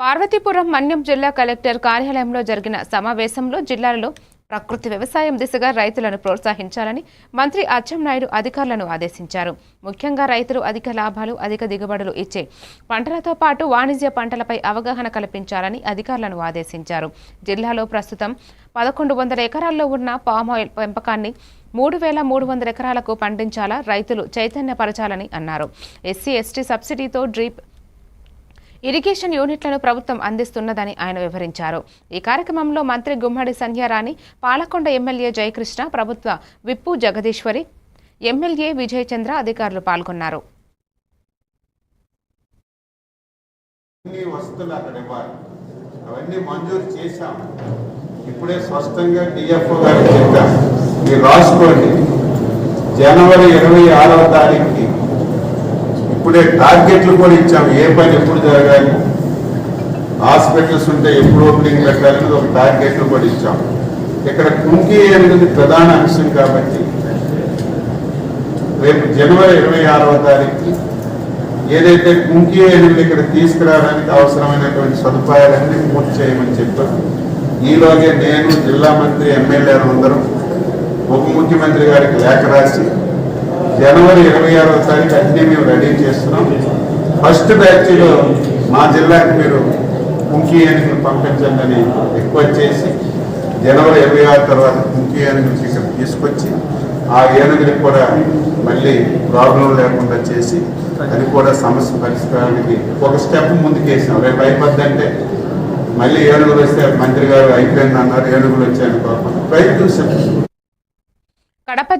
పార్వతీపురం మన్యం జిల్లా కలెక్టర్ కార్యాలయంలో జరిగిన సమావేశంలో జిల్లాలో ప్రకృతి వ్యవసాయం దిశగా రైతులను ప్రోత్సహించాలని మంత్రి అచ్చెన్నాయుడు అధికారులను ఆదేశించారు. ముఖ్యంగా రైతులు అధిక లాభాలు అధిక దిగుబడులు ఇచ్చే పంటలతో పాటు వాణిజ్య పంటలపై అవగాహన కల్పించాలని అధికారులను ఆదేశించారు. జిల్లాలో ప్రస్తుతం పదకొండు వందల ఎకరాల్లో ఉన్న పామాయిల్ పెంపకాన్ని మూడు వేల మూడు వందల ఎకరాలకు పండించాలా రైతులు చైతన్యపరచాలని అన్నారు. ఎస్సీ ఎస్టీ సబ్సిడీతో డ్రీప్ ఇరిగేషన్ యూనిట్లను ప్రభుత్వం అందిస్తున్నదని ఆయన వివరించారు. ఈ కార్యక్రమంలో మంత్రి గుమ్మడి సంధ్యారాణి పాలకొండ ఎమ్మెల్యే జయకృష్ణ ప్రభుత్వ విప్పు జగదీశ్వరి ఎమ్మెల్యే విజయ్ చంద్ర అధికారులు పాల్గొన్నారు. అవన్నీ మంజూరు చేశాం. ఇప్పుడే స్పష్టంగా డిఎఫ్ఓ గారికి చెప్పాం మీరు రాసుకోండి జనవరి ఇరవై ఆరవ తారీఖుకి ఇప్పుడే టార్గెట్లు కూడా ఇచ్చాము. ఏ పని ఎప్పుడు జరగాలి? హాస్పిటల్స్ ఉంటే ఎప్పుడు ఓపెనింగ్ పెట్టాలని ఒక టార్గెట్లు కూడా ఇచ్చాం ఇక్కడ కుంకి అనేది ప్రధాన అంశం కాబట్టి రేపు జనవరి ఇరవై ఆరవ తారీఖుకి ఏదైతే కుంకి ఎనిమిది ఇక్కడ తీసుకురావడానికి అవసరమైనటువంటి సదుపాయాలన్నీ పూర్తి చేయమని చెప్పారు. ఈలోగే నేను జిల్లా మంత్రి ఎమ్మెల్యేలు అందరం ఉప ముఖ్యమంత్రి గారికి లేఖ రాసి జనవరి ఇరవై ఆరవ తారీఖు అన్నీ మేము రెడీ చేస్తున్నాం. ఫస్ట్ బ్యాచ్లో మా జిల్లాకి మీరు కుంకి ఏనుగులు పంపించండి అని రిక్వెస్ట్ చేసి జనవరి ఇరవై ఆరు తర్వాత కుంకి ఏనుగులకి ఇక్కడ తీసుకొచ్చి ఆ ఏనుగులకు కూడా మళ్ళీ ప్రాబ్లం లేకుండా చేసి అది కూడా సమస్య పరిష్కారానికి ఒక స్టెప్ ముందుకేసాం. రేపు అయిపోద్దంటే మళ్ళీ ఏనుగులు వస్తే మంత్రి గారు అయిపోయింది అన్నారు ఏనుగులు వచ్చాయని కోపం రైతు కడప